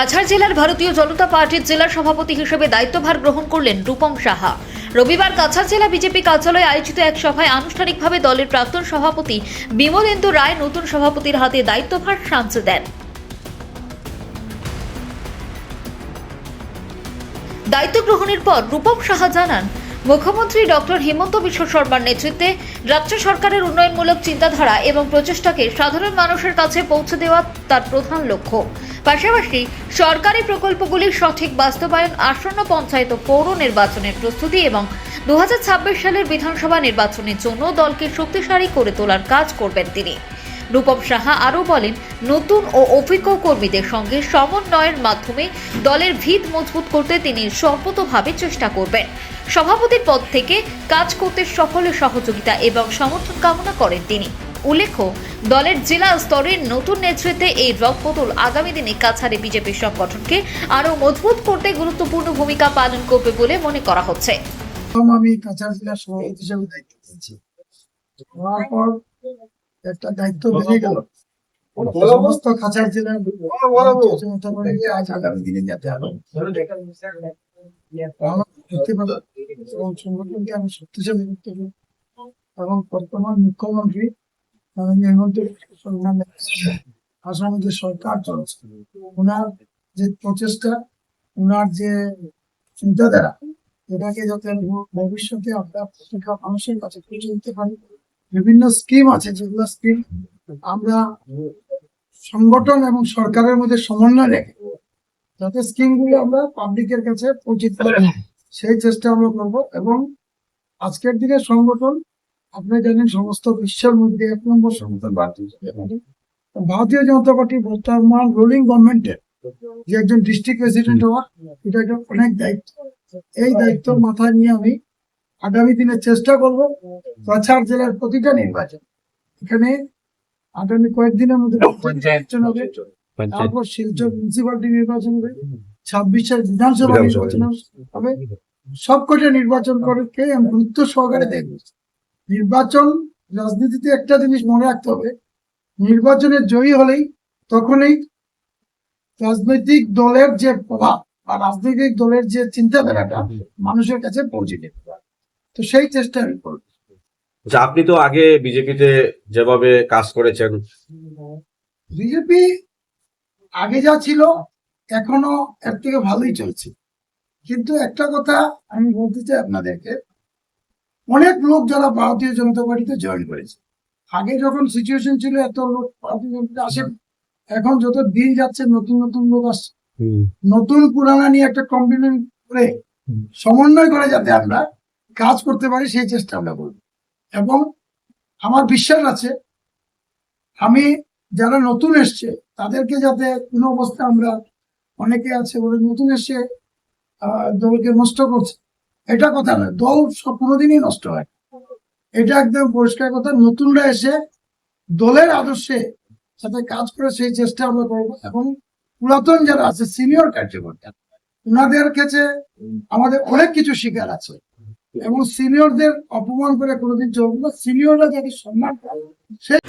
কাছাড় জেলার ভারতীয় জনতা পার্টির জেলা সভাপতি হিসেবে দায়িত্বভার গ্রহণ করলেন রূপম সাহা। রবিবার কাছাড় জেলা বিজেপি কার্যালয়ে আয়োজিত এক সভায় আনুষ্ঠানিকভাবে দলের প্রাক্তন সভাপতি বিমলেন্দু রায় নতুন সভাপতির হাতে দায়িত্বভার সাঁচে দেন। দায়িত্ব গ্রহণের পর রূপম সাহা জানান মুখ্যমন্ত্রী ডক্টর হিমন্ত বিশ্ব শর্মার নেতৃত্বে রাজ্য সরকারের উন্নয়নমূলক চিন্তাধারা এবং প্রচেষ্টাকে সাধারণ মানুষের কাছে পৌঁছে দেওয়া তার প্রধান লক্ষ্য। পাশাপাশি সরকারি প্রকল্পগুলির সঠিক বাস্তবায়ন, আসন্ন পঞ্চায়েত পৌর নির্বাচনের প্রস্তুতি এবং দু হাজার ছাব্বিশ সালের বিধানসভা নির্বাচনের জন্য দলকে শক্তিশালী করে তোলার কাজ করবেন তিনি। রূপম সাহা আরও বলেন, নতুন ও অভিজ্ঞ কর্মীদের সঙ্গে সমন্বয়ের মাধ্যমে দলের ভিত মজবুত করতে তিনি সর্বতভাবে চেষ্টা করবেন। সভাপতির পদ থেকে কাজ করতে সকলের সহযোগিতা এবং সমর্থন কামনা করেন তিনি। উল্লেখ্য, দলের জেলা স্তরের নতুন নেতৃত্বে এই রদবদল আগামী দিনে কাছাড়ে বিজেপির সংগঠনকে আরও মজবুত করতে গুরুত্বপূর্ণ ভূমিকা পালন করবে বলে মনে করা হচ্ছে। আমি কাছাড় জেলার সভাপতি হিসেবে দায়িত্ব একটা দায়িত্ব বেড়ে গেল। সমস্ত কাছাড় জেলার জনতা পার্টিকে আজ আগামী দিনে যাতে আরও আমার ব্যক্তিগত এবং সংগঠনকে আমি শক্তিশালী করতে এবং বর্তমান মুখ্যমন্ত্রী আসামে যে সরকার চলছে ওনার যে প্রচেষ্টা ওনার যে চিন্তাধারা এটাকে যাতে ভবিষ্যতে আমরা মানুষের কাছে পৌঁছে দিতে পারি। বিভিন্ন স্কিম আছে যেগুলো স্কিম আমরা সংগঠন এবং সরকারের মধ্যে সমন্বয় রেখে যাতে স্কিমগুলো আমরা পাবলিকের কাছে পৌঁছে দিতে সেই চেষ্টা আমরা করব এবং আজকের দিনে সংগঠন, আপনি জানেন সমস্ত বিশ্বের মধ্যে এক নম্বর সংগঠন। ভারতীয় জনতা পার্টি বর্তমান রুলিং গভর্নমেন্টের যে একজন ডিস্ট্রিক্ট প্রেসিডেন্ট হওয়া, এটা একটা অনেক দায়িত্ব। এই দায়িত্ব মাথায় নিয়ে আমি আগামী দিনে চেষ্টা করব কাছাড় জেলার প্রতিটা নির্বাচন। এখানে আগামী কয়েকদিনের মধ্যে নির্বাচন হবে। তারপর শিলচর মিউনিসিপালিটি নির্বাচন হবে। ছাব্বিশের বিধানসভা নির্বাচন হবে। সবকটা নির্বাচন করে আমি গুরুত্ব সহকারে দেখব। নির্বাচন রাজনীতিতে একটা জিনিস মনে রাখতে হবে। নির্বাচনে জয়ী হলেই তখনই রাজনৈতিক দলের যে প্রভাব বা রাজনৈতিক দলের যে চিন্তাধারাটা মানুষের কাছে পৌঁছে যেতে পারে। তো সেই চেষ্টা আমি করব। আচ্ছা আপনি তো আগে বিজেপিতে যেভাবে কাজ করেছেন। বিজেপি আগে যা ছিল এখনও এর থেকে ভালোই চলছে। কিন্তু একটা কথা আমি বলতে চাই আপনাদেরকে অনেক লোক যারা ভারতীয় জনতা পার্টিতে জয়েন করেছে আগে যখন সিচুয়েশন ছিল এত লোক ভারতীয় জনতা আসে এখন যত দিন যাচ্ছে নতুন নতুন লোক আসছে। নতুন পুরানা নিয়ে একটা কমপ্লিমেন্ট করে সমন্বয় করে যাতে আমরা কাজ করতে পারি, সেই চেষ্টা আমরা করব। এবং আমার বিশ্বাস আছে, আমি যারা নতুন এসছে, তাদেরকে যাতে কোনো অবস্থা আমরা, অনেকে আছে বলে নতুন এসে দলকে নষ্ট করছে, এটা কথা নয়। দল সব কোনোদিনই নষ্ট হয় এটা একদম পরিষ্কার কথা, নতুনরা এসে দলের আদর্শে সাথে কাজ করে, সেই চেষ্টা আমরা করব। এবং পুরাতন যারা আছে, সিনিয়র কার্যকর্তা, ওনাদের কাছে আমাদের অনেক কিছু শিকার আছে। এবং সিনিয়রদের অপমান করে কোনোদিন চলবে না। সিনিয়ররা যাতে সম্মান পায় সেই